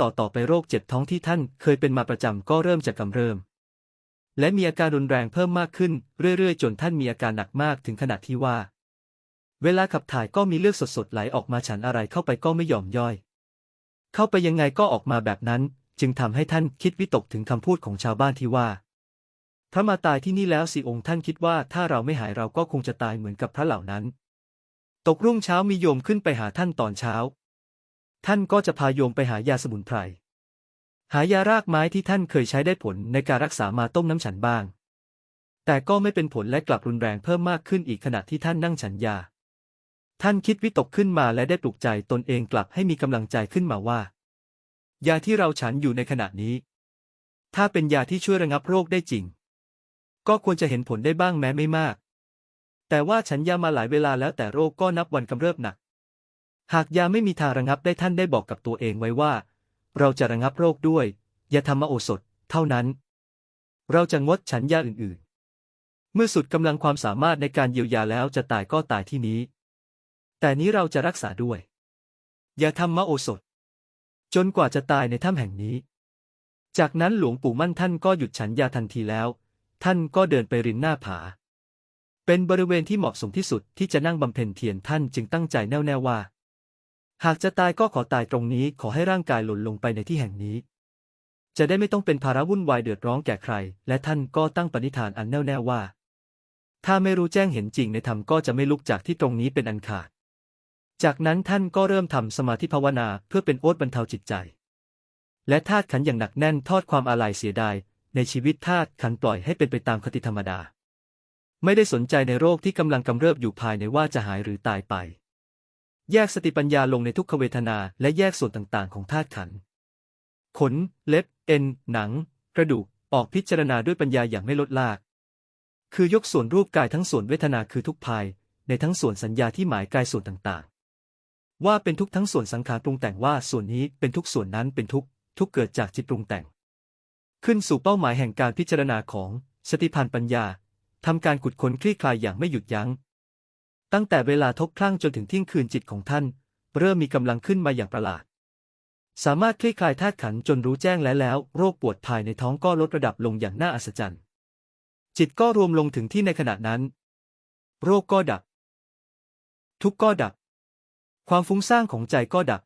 ต่อต่อไปโรคเจ็บท้องที่ท่านเคยเป็นมาประจำก็เริ่มจะกำเริมและมีอาการรุนแรงเพิ่มมากขึ้นเรื่อยๆ จนท่านมีอาการหนักมากถึงขนาดที่ว่า เวลาขับถ่ายก็มีเลือดสดๆไหลออกมาฉันอะไรเข้าไปก็ไม่ยอมย่อย เข้าไปยังไงก็ออกมาแบบนั้น จึงทำให้ท่านคิดวิตกถึงคำพูดของชาวบ้านที่ว่า พระมาตายที่นี่แล้วสิองค์ท่านคิดว่าถ้าเราไม่หายเราก็คงจะตายเหมือนกับพระเหล่านั้น ตกรุ่งเช้ามีโยมขึ้นไปหาท่านตอนเช้า ท่านก็จะพาโยมไปหายาสมุนไพร หายารากไม้ที่ท่านเคยใช้ได้ผลในการรักษามาต้มน้ำฉันบ้าง แต่ก็ไม่เป็นผลและกลับรุนแรงเพิ่มมากขึ้นอีกขณะที่ท่านนั่งฉันยา ท่านคิดวิตกขึ้นมาและได้ปลุกใจตนเองกลับให้มีกำลังใจขึ้นมาว่า ยาที่เราฉันอยู่ในขณะนี้ ถ้าเป็นยาที่ช่วยระงับโรคได้จริง ก็ควรจะเห็นผลได้บ้างแม้ไม่มาก แต่ว่าฉันยามาหลายเวลาแล้วแต่โรคก็นับวันกำเริบหนัก หากยาไม่มีทางระงับได้ท่านได้บอกกับตัวเองไว้ว่า เราจะระงับโรคด้วยยาธรรมโอสถ เท่านั้น เราจะงดฉันยาอื่นๆ เมื่อสุดกำลังความสามารถในการเยียวยาแล้วจะตายก็ตายที่นี้ แต่นี้เราจะรักษาด้วยยาธรรมโอสถ จนกว่าจะตายในถ้ำแห่งนี้ จากนั้นหลวงปู่มั่นท่านก็หยุดฉันยาทันทีแล้ว ท่านก็เดินไปริมหน้าผา เป็นบริเวณที่เหมาะสมที่สุดที่จะนั่งบำเพ็ญเพียรท่านจึงตั้งใจแน่วแน่ว่า หากจะตายก็ขอตายตรงนี้ขอให้ร่างกายหล่นลงไปในที่แห่งนี้ จะได้ไม่ต้องเป็นภาระวุ่นวายเดือดร้อนแก่ใคร และท่านก็ตั้งปณิธานอันแน่วแน่ว่า ถ้าไม่รู้แจ้งเห็นจริงในธรรมก็จะไม่ลุกจากที่ตรงนี้เป็นอันขาด จากนั้นท่านก็เริ่มทำสมาธิภาวนาเพื่อเป็นโอ๊ตบรรเทาจิตใจ และธาตุขันอย่างหนักแน่นทอดความอาลัยเสียดายในชีวิตธาตุขันปล่อยให้เป็นไปตามคติธรรมดา ไม่ได้สนใจในโรคที่กำลังกำเริบอยู่ภายในว่าจะหายหรือตายไป แยกสติปัญญาลงในทุกขเวทนา และแยกส่วนต่างๆ ของธาตุขันธ์ขน เล็บ เอ็น หนัง กระดูก ออกพิจารณาด้วยปัญญาอย่างไม่ลดลาก คือยกส่วนรูปกายทั้งส่วนเวทนาคือทุกภาย ในทั้งส่วนสัญญาที่หมายกายส่วนต่างๆ ว่าเป็นทุกทั้งส่วนสังขารปรุงแต่งว่าส่วนนี้เป็นทุกส่วนนั้นเป็นทุกทุกเกิดจากจิตปรุงแต่ง ขึ้นสู่เป้าหมายแห่งการพิจารณาของสติพันปัญญาทำการขุดค้นคลี่คลายอย่างไม่หยุดยัง้ง ตั้งแต่เวลาทบคลั่งจนถึงเที่ยงคืนจิตของท่าน เริ่มมีกำลังขึ้นมาอย่างประหลาด สามารถคลี่คลายธาตุขันจนรู้แจ้งแล้วแล้ว โรคปวดภายในท้องก็ลดระดับลงอย่างน่าอัศจรรย์ จิตก็รวมลงถึงที่ในขณะนั้น โรคก็ดับ ทุกข์ก็ดับ ความฟุ้งซ่านของใจก็ดับ